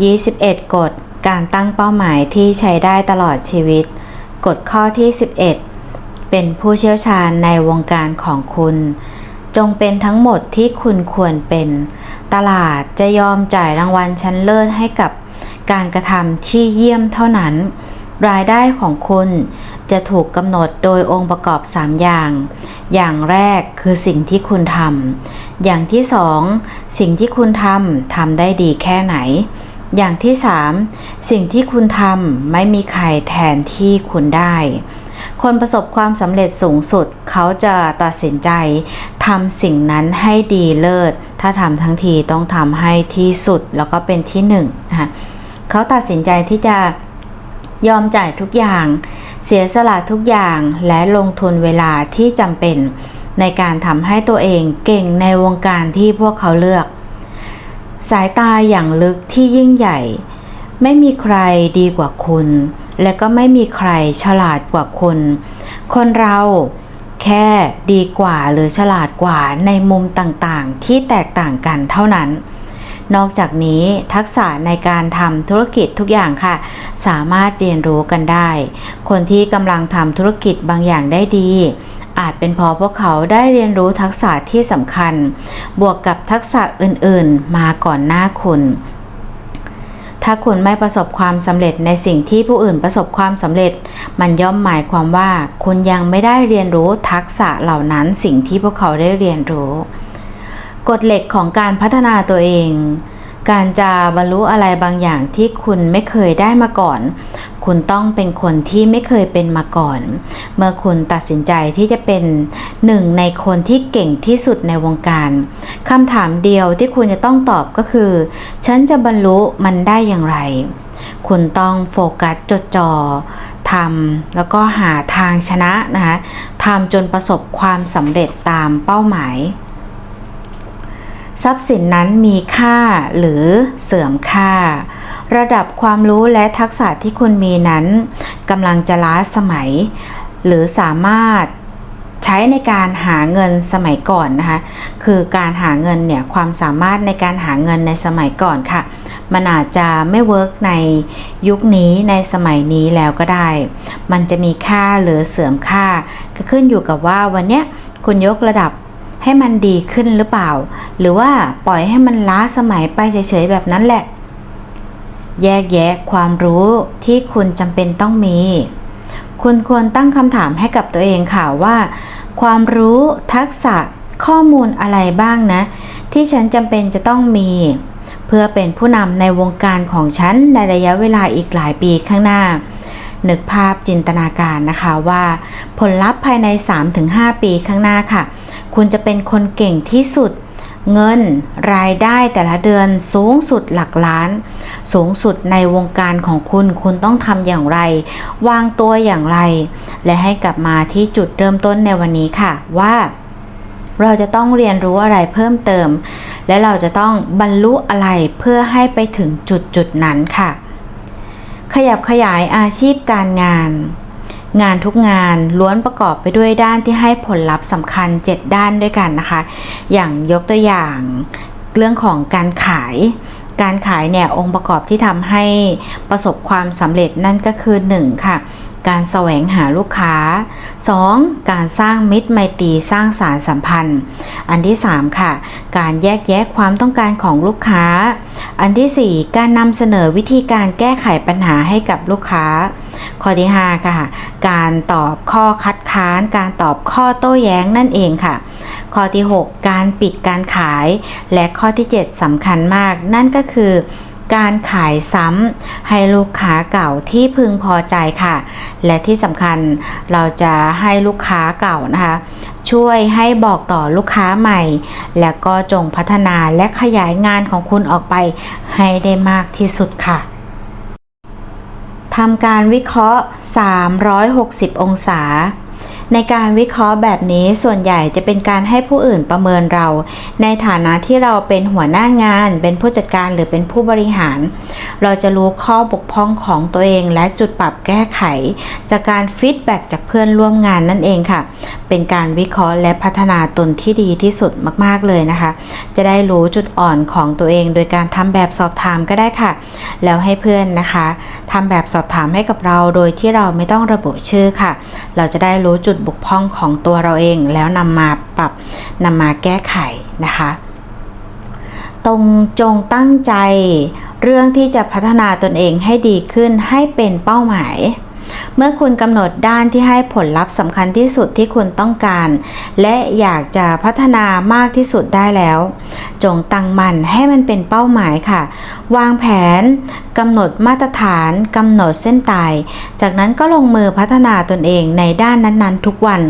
21 กฎการตั้งเป้าหมายที่ใช้ได้ตลอดชีวิต กฎข้อที่ 11 เป็นผู้เชี่ยวชาญในวงการของคุณ จงเป็นทั้งหมดที่คุณควรเป็น ตลาดจะยอมจ่ายรางวัลชั้นเลิศให้กับการกระทำที่เยี่ยมเท่านั้น รายได้ของคุณจะถูกกำหนดโดยองค์ประกอบ 3 อย่าง อย่างแรกคือสิ่งที่คุณทำ อย่างที่สองสิ่งที่คุณทำทำได้ดีแค่ไหน อย่างที่สามสิ่งที่คุณทำไม่มีใครแทนที่คุณได้ คนประสบความสำเร็จสูงสุด เขาจะตัดสินใจทำสิ่งนั้นให้ดีเลิศ ถ้าทำทั้งทีต้องทำให้ที่สุดแล้วก็เป็นที่หนึ่งนะคะเขาตัดสินใจที่จะยอมจ่ายทุกอย่าง เสียสละทุกอย่างและลงทุนเวลาที่จำเป็น ในการทำให้ตัวเองเก่งในวงการที่พวกเขาเลือก สายตาอย่างลึกที่ยิ่งใหญ่ ไม่มีใครดีกว่าคุณ และก็ไม่มีใครฉลาดกว่าคุณ คนเราแค่ดีกว่าหรือฉลาดกว่าในมุมต่างๆ ที่แตกต่างกันเท่านั้น นอกจากนี้ทักษะในการทำธุรกิจทุกอย่างค่ะ สามารถเรียนรู้กันได้ คนที่กำลังทำธุรกิจบางอย่างได้ดี อาจเป็นเพราะพวกเขาได้เรียนรู้ทักษะที่สำคัญ บวกกับทักษะอื่นๆ มาก่อนหน้าคุณ ถ้าคุณไม่ประสบความสำเร็จในสิ่งที่ผู้อื่นประสบความสำเร็จ มันย่อมหมายความว่าคุณยังไม่ได้เรียนรู้ทักษะเหล่านั้นสิ่งที่พวกเขาได้เรียนรู้ กฎเหล็กของการพัฒนาตัวเอง การจะบรรลุอะไรบางอย่างที่คุณไม่เคยได้มาก่อน คุณต้องเป็นคนที่ไม่เคยเป็นมาก่อน เมื่อคุณตัดสินใจที่จะเป็นหนึ่งในคนที่เก่งที่สุดในวงการคำถามเดียวที่คุณจะต้องตอบก็คือ ฉันจะบรรลุมันได้อย่างไร คุณต้องโฟกัสจดจ่อทำแล้วก็หาทางชนะนะคะทำจนประสบความสำเร็จตามเป้าหมาย ทรัพย์สินนั้นมีค่าหรือเสื่อมค่า ระดับความรู้และทักษะที่คุณมีนั้นกำลังจะล้าสมัย หรือสามารถใช้ในการหาเงินสมัยก่อนนะคะ คือการหาเงินเนี่ยความสามารถในการหาเงินในสมัยก่อนค่ะ มันอาจจะไม่เวิร์กในยุคนี้ในสมัยนี้แล้วก็ได้ มันจะมีค่าหรือเสื่อมค่าก็ขึ้นอยู่กับว่าวันเนี้ยคุณยกระดับ ให้มันดีขึ้นหรือเปล่า หรือว่าปล่อยให้มันล้าสมัยไปเฉยๆแบบนั้นแหละ แยกแยะความรู้ที่คุณจำเป็นต้องมี คุณควรตั้งคำถามให้กับตัวเองค่ะว่า ความรู้ทักษะข้อมูลอะไรบ้างนะ ที่ฉันจำเป็นจะต้องมี เพื่อเป็นผู้นำในวงการของฉันในระยะเวลาอีกหลายปีข้างหน้านึกภาพจินตนาการนะคะว่า ผลลัพธ์ภายใน 3-5 ปีข้างหน้าค่ะ คุณจะเป็นคนเก่งที่สุด เงินรายได้แต่ละเดือนสูงสุดหลักล้าน สูงสุดในวงการของคุณ คุณต้องทำอย่างไร วางตัวอย่างไร และให้กลับมาที่จุดเริ่มต้นในวันนี้ค่ะว่าเราจะต้องเรียนรู้อะไรเพิ่มเติม และเราจะต้องบรรลุอะไรเพื่อให้ไปถึงจุดจุดนั้นค่ะ ขยับขยายอาชีพการงาน งานทุกงานล้วนประกอบไปด้วยด้านที่ให้ผลลัพธ์สำคัญ 7 ด้านด้วยกันนะคะ อย่างยกตัวอย่างเรื่องของการขาย การขายเนี่ยองค์ประกอบที่ทำให้ประสบความสำเร็จนั่นก็คือ 1 ค่ะ การแสวงหาลูกค้า 2. การสร้างมิตรไมตรีสร้างสารสัมพันธ์ อันที่ 3 ค่ะ การแยกแยะความต้องการของลูกค้า อันที่ 4 การนำเสนอวิธีการแก้ไขปัญหาให้กับลูกค้า ข้อที่ 5 ค่ะ การตอบข้อคัดค้าน การตอบข้อโต้แย้งนั่นเองค่ะ ข้อที่ 6 การปิดการขาย และข้อที่ 7สำคัญมาก นั่นก็คือ การขายซ้ำให้ลูกค้าเก่าที่พึงพอใจค่ะ และที่สำคัญเราจะให้ลูกค้าเก่านะคะ ช่วยให้บอกต่อลูกค้าใหม่ แล้วก็จงพัฒนาและขยายงานของคุณออกไปให้ได้มากที่สุดค่ะทำการวิเคราะห์ 360 องศา ในการวิเคราะห์แบบนี้ส่วนใหญ่จะเป็นการให้ผู้อื่นประเมินเรา ในฐานะที่เราเป็นหัวหน้างาน เป็นผู้จัดการหรือเป็นผู้บริหาร เราจะรู้ข้อบกพร่องของตัวเองและจุดปรับแก้ไข จากการฟีดแบ็จากเพื่อนร่วมงานนั่นเองค่ะ เป็นการวิเคราะห์และพัฒนาตนที่ดีที่สุดมากๆเลยนะคะ จะได้รู้จุดอ่อนของตัวเอง โดยการทำแบบสอบถามก็ได้ค่ะ แล้วให้เพื่อนนะคะทำแบบสอบถามให้กับเราโดยที่เราไม่ต้องระบุชื่อค่ะ เราจะได้รู้จุดบกพร่องของตัวเราเอง แล้วนำมาปรับนำมาแก้ไขนะคะ ตรงจงตั้งใจเรื่องที่จะพัฒนาตนเองให้ดีขึ้นให้เป็นเป้าหมาย เมื่อคุณกำหนดด้านที่ให้ผลลัพธ์สำคัญที่สุดที่คุณต้องการ และอยากจะพัฒนามากที่สุดได้แล้ว จงตั้งมั่นให้มันเป็นเป้าหมายค่ะ วางแผนกำหนดมาตรฐานกำหนดเส้นตาย จากนั้นก็ลงมือพัฒนาตนเองในด้านนั้นๆ ทุกวัน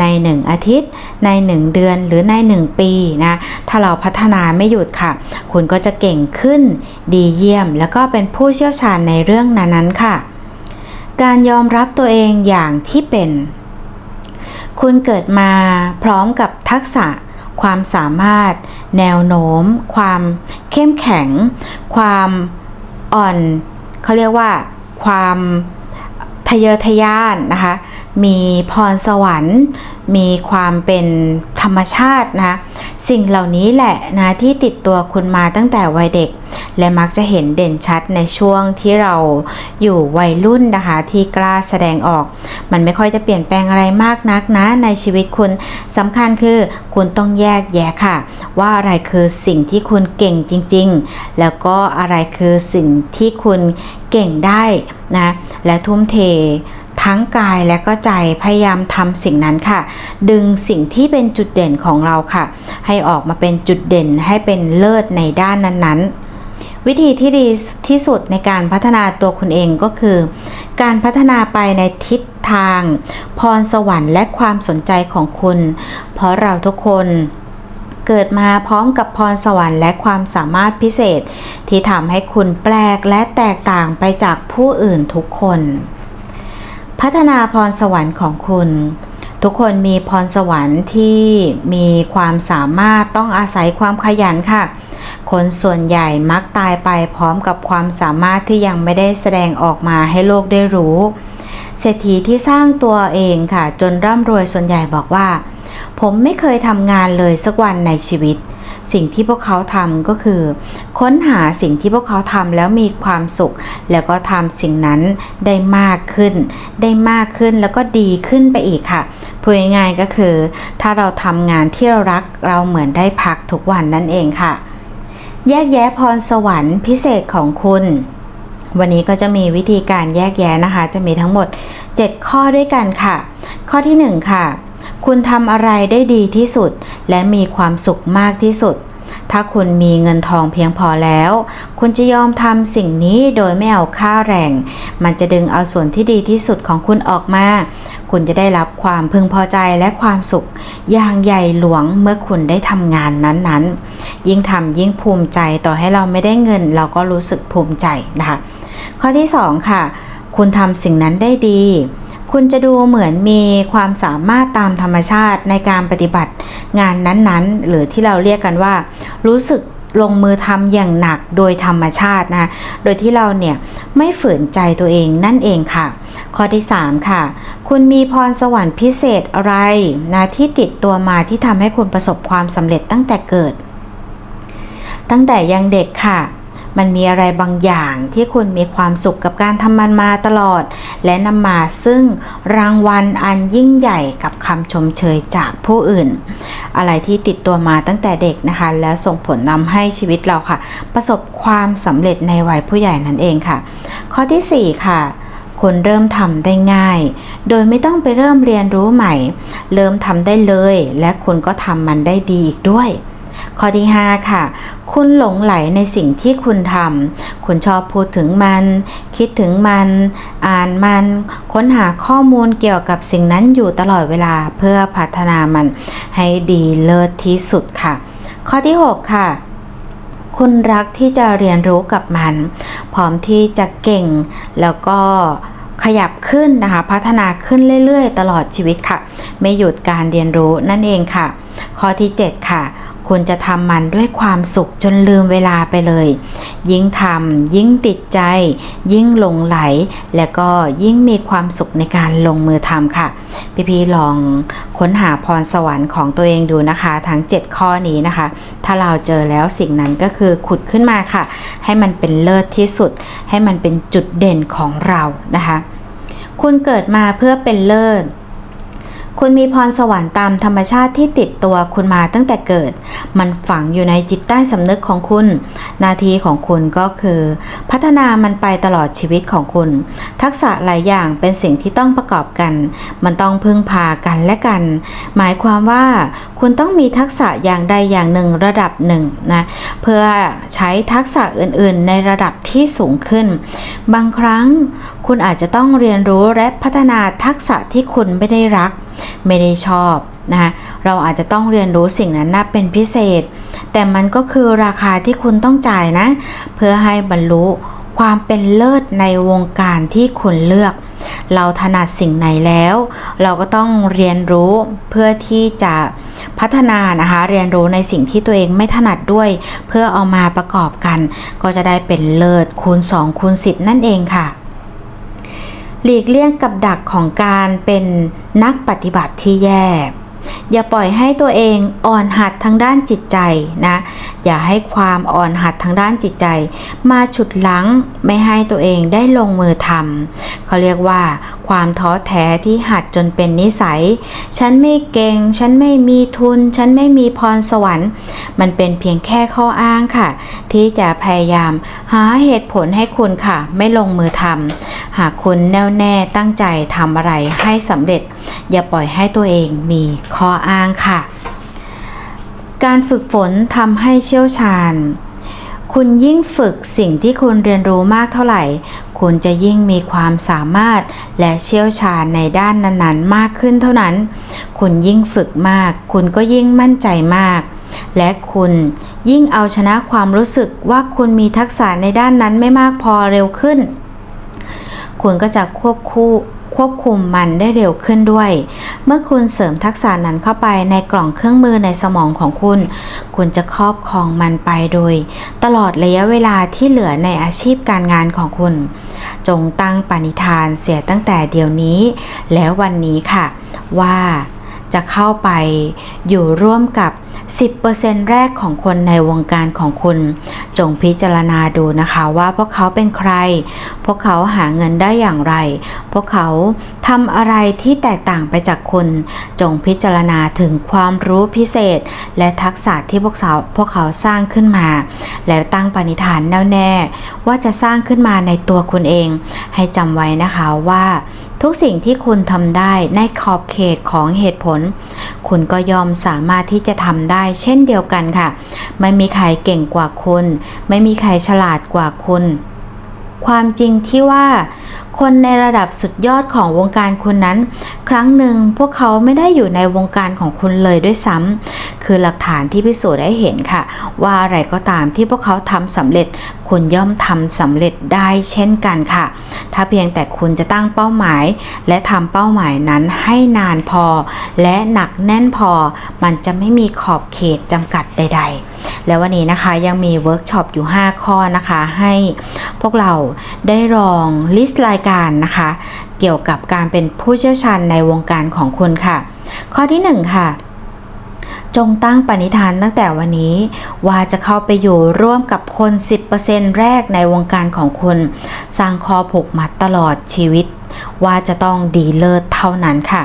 ใน 1 อาทิตย์ ใน 1 เดือนหรือใน 1 ปีนะถ้าเราพัฒนาไม่หยุดค่ะ คุณก็จะเก่งขึ้นดีเยี่ยม แล้วก็เป็นผู้เชี่ยวชาญในเรื่องนั้นๆค่ะ การยอมรับตัวเองอย่างที่เป็น คุณเกิดมาพร้อมกับทักษะ ความสามารถ แนวโน้ม ความเข้มแข็ง ความอ่อนเขาเรียกว่า ความทะเยอทะยานนะคะ มีพรสวรรค์ มีความเป็นธรรมชาตินะสิ่งเหล่านี้แหละนะที่ติดตัวคุณมาตั้งแต่วัยเด็ก และมักจะเห็นเด่นชัดในช่วงที่เราอยู่วัยรุ่นนะคะที่กล้าแสดงออก มันไม่ค่อยจะเปลี่ยนแปลงอะไรมากนักนะในชีวิตคุณสำคัญคือคุณต้องแยกแยะค่ะ ว่าอะไรคือสิ่งที่คุณเก่งจริง ๆ แล้วก็อะไรคือสิ่งที่คุณเก่งได้นะและทุ่มเท ทั้งกายและก็ใจพยายามทำสิ่งนั้นค่ะ ดึงสิ่งที่เป็นจุดเด่นของเราค่ะ ให้ออกมาเป็นจุดเด่นให้เป็นเลิศในด้านนั้นๆวิธีที่ดีที่สุดในการพัฒนาตัวคุณเองก็คือ การพัฒนาไปในทิศทาง พรสวรรค์และความสนใจของคุณ เพราะเราทุกคนเกิดมาพร้อมกับพรสวรรค์และความสามารถพิเศษ ที่ทำให้คุณแปลกและแตกต่างไปจากผู้อื่นทุกคน พัฒนาพรสวรรค์ของคุณ ทุกคนมีพรสวรรค์ที่มีความสามารถต้องอาศัยความขยันค่ะ คนส่วนใหญ่มักตายไปพร้อมกับความสามารถที่ยังไม่ได้แสดงออกมาให้โลกได้รู้เศรษฐีที่สร้างตัวเองค่ะ จนร่ำรวยส่วนใหญ่บอกว่า ผมไม่เคยทำงานเลยสักวันในชีวิต สิ่งที่พวกเขาทำก็คือ ค้นหาสิ่งที่พวกเขาทำแล้วมีความสุข แล้วก็ทำสิ่งนั้นได้มากขึ้น ได้มากขึ้นแล้วก็ดีขึ้นไปอีกค่ะพูดง่ายๆก็คือ ถ้าเราทำงานที่เรารักเราเหมือนได้พักทุกวันนั่นเองค่ะ แยกแยะพรสวรรค์พิเศษของคุณวันนี้ก็จะมีวิธีการแยกแยะนะคะ จะมีทั้งหมด 7 ข้อด้วยกันค่ะ ข้อที่ 1 ค่ะ คุณทำอะไรได้ดีที่สุด และมีความสุขมากที่สุด ถ้าคุณมีเงินทองเพียงพอแล้ว คุณจะยอมทำสิ่งนี้โดยไม่เอาค่าแรง มันจะดึงเอาส่วนที่ดีที่สุดของคุณออกมา คุณจะได้รับความพึงพอใจและความสุข อย่างใหญ่หลวงเมื่อคุณได้ทำงานนั้นๆ ยิ่งทำยิ่งภูมิใจต่อให้เราไม่ได้เงิน เราก็รู้สึกภูมิใจนะคะ ข้อที่ 2 ค่ะ คุณทำสิ่งนั้นได้ดี คุณจะดูเหมือนมีความสามารถตามธรรมชาติในการปฏิบัติงานนั้นๆ หรือที่เราเรียกกันว่า รู้สึกลงมือทำอย่างหนักโดยธรรมชาตินะโดยที่เราเนี่ยไม่ฝืนใจตัวเองนั่นเองค่ะ ข้อที่ 3 ค่ะ คุณมีพรสวรรค์พิเศษอะไรนะที่ติดตัวมาที่ทำให้คุณประสบความสำเร็จตั้งแต่เกิด ตั้งแต่ยังเด็กค่ะ มันมีอะไรบางอย่างที่คุณมีความสุขกับการทำมันมาตลอด และนำมาซึ่งรางวัลอันยิ่งใหญ่กับคำชมเชยจากผู้อื่น อะไรที่ติดตัวมาตั้งแต่เด็กนะคะ แล้วส่งผลนำให้ชีวิตเราค่ะ ประสบความสำเร็จในวัยผู้ใหญ่นั่นเองค่ะ ข้อที่ 4 ค่ะคุณเริ่มทำได้ง่าย โดยไม่ต้องไปเริ่มเรียนรู้ใหม่ เริ่มทำได้เลย และคุณก็ทำมันได้ดีอีกด้วย ข้อที่ 5 ค่ะ คุณหลงไหลในสิ่งที่คุณทำ คุณชอบพูดถึงมัน คิดถึงมัน อ่านมัน ค้นหาข้อมูลเกี่ยวกับสิ่งนั้นอยู่ตลอดเวลาเพื่อพัฒนามัน ให้ดีเลิศที่สุดค่ะ ข้อที่ 6 ค่ะคุณรักที่จะเรียนรู้กับมัน พร้อมที่จะเก่ง แล้วก็ขยับขึ้นนะคะ พัฒนาขึ้นเรื่อยๆ ตลอดชีวิตค่ะ ไม่หยุดการเรียนรู้นั่นเองค่ะ ข้อที่ 7 ค่ะ คุณจะทำมันด้วยความสุขจนลืมเวลาไปเลย ยิ่งทำยิ่งติดใจ ยิ่งหลงไหล และก็ยิ่งมีความสุขในการลงมือทำค่ะ พี่พีลองค้นหาพรสวรรค์ของตัวเองดูนะคะ ทั้ง 7 ข้อนี้นะคะ ถ้าเราเจอแล้วสิ่งนั้นก็คือขุดขึ้นมาค่ะ ให้มันเป็นเลิศที่สุด ให้มันเป็นจุดเด่นของเรานะคะ คุณเกิดมาเพื่อเป็นเลิศ คุณมีพรสวรรค์ตามธรรมชาติที่ติดตัวคุณมาตั้งแต่เกิด มันฝังอยู่ในจิตใต้สำนึกของคุณหน้าที่ของคุณก็คือ พัฒนามันไปตลอดชีวิตของคุณ ทักษะหลายอย่างเป็นสิ่งที่ต้องประกอบกัน มันต้องพึ่งพากันและกัน หมายความว่าคุณต้องมีทักษะอย่างใดอย่างหนึ่งระดับหนึ่งนะเพื่อใช้ทักษะอื่น ๆ ในระดับที่สูงขึ้น บางครั้งคุณอาจจะต้องเรียนรู้และพัฒนาทักษะที่คุณไม่ได้รักไม่ได้ชอบนะคะเราอาจจะต้องเรียนรู้สิ่งนั้นนะเป็นพิเศษ แต่มันก็คือราคาที่คุณต้องจ่ายนะ เพื่อให้บรรลุความเป็นเลิศในวงการที่คุณเลือก เราถนัดสิ่งไหนแล้ว เราก็ต้องเรียนรู้เพื่อที่จะพัฒนานะคะ เรียนรู้ในสิ่งที่ตัวเองไม่ถนัดด้วย เพื่อเอามาประกอบกัน ก็จะได้เป็นเลิศคูณ2คูณ10 นั่นเองค่ะ หลีกเลี่ยงกับดักของการเป็นนักปฏิบัติที่แย่ อย่าปล่อยให้ตัวเองอ่อนหัดทางด้านจิตใจนะ อย่าให้ความอ่อนหัดทางด้านจิตใจ มาฉุดลังไม่ให้ตัวเองได้ลงมือทำเขาเรียกว่า ความท้อแท้ที่หัดจนเป็นนิสัย ฉันไม่เก่ง ฉันไม่มีทุน ฉันไม่มีพรสวรรค์ มันเป็นเพียงแค่ข้ออ้างค่ะ ที่จะพยายามหาเหตุผลให้คุณค่ะ ไม่ลงมือทำ หากคุณแน่วแน่ตั้งใจทำอะไรให้สำเร็จ อย่าปล่อยให้ตัวเองมีข้ออ้างค่ะ การฝึกฝนทำให้เชี่ยวชาญ คุณยิ่งฝึกสิ่งที่คุณเรียนรู้มากเท่าไหร่ คุณจะยิ่งมีความสามารถและเชี่ยวชาญในด้านนั้นๆ มากขึ้นเท่านั้น คุณยิ่งฝึกมาก คุณก็ยิ่งมั่นใจมากและคุณยิ่งเอาชนะความรู้สึกว่าคุณมีทักษะในด้านนั้นไม่มากพอเร็วขึ้น คุณก็จะควบคู่ควบคุมมันได้เร็วขึ้นด้วย เมื่อคุณเสริมทักษะนั้นเข้าไปในกล่องเครื่องมือในสมองของคุณ คุณจะครอบครองมันไปโดย ตลอดระยะเวลาที่เหลือในอาชีพการงานของคุณ จงตั้งปณิธานเสียตั้งแต่เดี๋ยวนี้ แล้ววันนี้ค่ะ ว่าจะเข้าไปอยู่ร่วมกับ 10%แรกของคนในวงการของคุณ จงพิจารณาดูนะคะว่าพวกเขาเป็นใคร พวกเขาหาเงินได้อย่างไร พวกเขาทำอะไรที่แตกต่างไปจากคุณ จงพิจารณาถึงความรู้พิเศษ และทักษะที่พวกเขาพวกเขาสร้างขึ้นมา แล้วตั้งปณิธานแน่วแน่ว่าจะสร้างขึ้นมาในตัวคุณเอง ให้จำไว้นะคะว่า ทุกสิ่งที่คุณทำได้ในขอบเขตของเหตุผล คุณก็ยอมสามารถที่จะทำได้เช่นเดียวกันค่ะ ไม่มีใครเก่งกว่าคุณ ไม่มีใครฉลาดกว่าคุณ ความจริงที่ว่า คนในระดับสุดยอดของวงการคุณนั้น ครั้งหนึ่งพวกเขาไม่ได้อยู่ในวงการของคุณเลยด้วยซ้ำคือหลักฐานที่พิสูจน์ได้เห็นค่ะ ว่าอะไรก็ตามที่พวกเขาทำสำเร็จ คุณย่อมทำสำเร็จได้เช่นกันค่ะ ถ้าเพียงแต่คุณจะตั้งเป้าหมาย และทำเป้าหมายนั้นให้นานพอ และหนักแน่นพอ มันจะไม่มีขอบเขตจำกัดใด ๆแล้ววันนี้นะคะยังมีเวิร์กช็อปอยู่ 5 ข้อนะคะ ให้พวกเราได้ลองลิสต์รายการนะคะ เกี่ยวกับการเป็นผู้เชี่ยวชาญในวงการของคุณค่ะ ข้อที่ 1 ค่ะ จงตั้งปณิธานตั้งแต่วันนี้ ว่าจะเข้าไปอยู่ร่วมกับคน 10%แรกในวงการของคุณ สร้างคอผูกมัดตลอดชีวิต ว่าจะต้องดีเลิศเท่านั้นค่ะ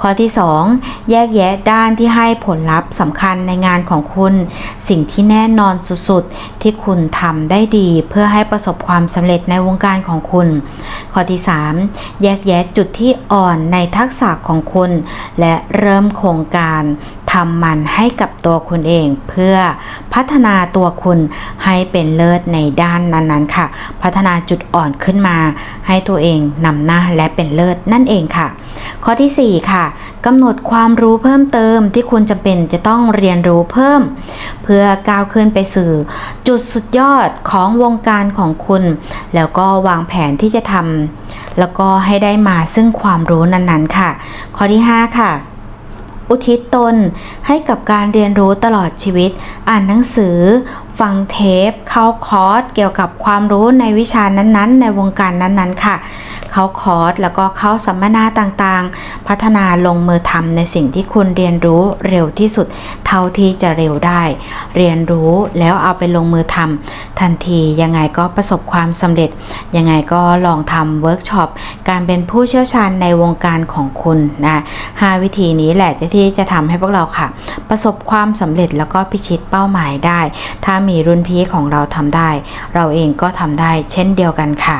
ข้อที่ 2 แยกแยะด้านที่ให้ผลลัพธ์สำคัญในงานของคุณ สิ่งที่แน่นอนสุดๆ ที่คุณทำได้ดี เพื่อให้ประสบความสำเร็จในวงการของคุณ ข้อที่ 3 แยกแยะจุดที่อ่อนในทักษะของคุณ และเริ่มโครงการทำมันให้กับตัวคุณเองเพื่อพัฒนาตัวคุณให้เป็นเลิศในด้านนั้นๆค่ะ พัฒนาจุดอ่อนขึ้นมา ให้ตัวเองนำหน้าและเป็นเลิศนั่นเองค่ะ ข้อที่ 4 ค่ะกำหนดความรู้เพิ่มเติมที่คุณจะเป็นจะต้องเรียนรู้เพิ่ม เพื่อก้าวขึ้นไปสู่จุดสุดยอดของวงการของคุณ แล้วก็วางแผนที่จะทำแล้วก็ให้ได้มาซึ่งความรู้นั้นๆ ค่ะ ข้อที่ 5 ค่ะอุทิศตนให้กับการเรียนรู้ตลอดชีวิต อ่านหนังสือ ฟังเทป เข้าคอร์สเกี่ยวกับความรู้ในวิชานั้นๆ ในวงการนั้นๆค่ะ เข้าคอร์สแล้วก็เข้าสัมมนาต่างๆ พัฒนาลงมือทำในสิ่งที่คุณเรียนรู้เร็วที่สุด เท่าที่จะเร็วได้ เรียนรู้แล้วเอาไปลงมือทำทันทียังไงก็ประสบความสำเร็จ ยังไงก็ลองทำเวิร์กช็อปการเป็นผู้เชี่ยวชาญในวงการของคุณนะหาวิธีนี้แหละที่จะทำให้พวกเราค่ะ ประสบความสำเร็จแล้วก็พิชิตเป้าหมายได้ ถ้ามีรุ่นพี่ของเราทำได้ เราเองก็ทำได้เช่นเดียวกันค่ะ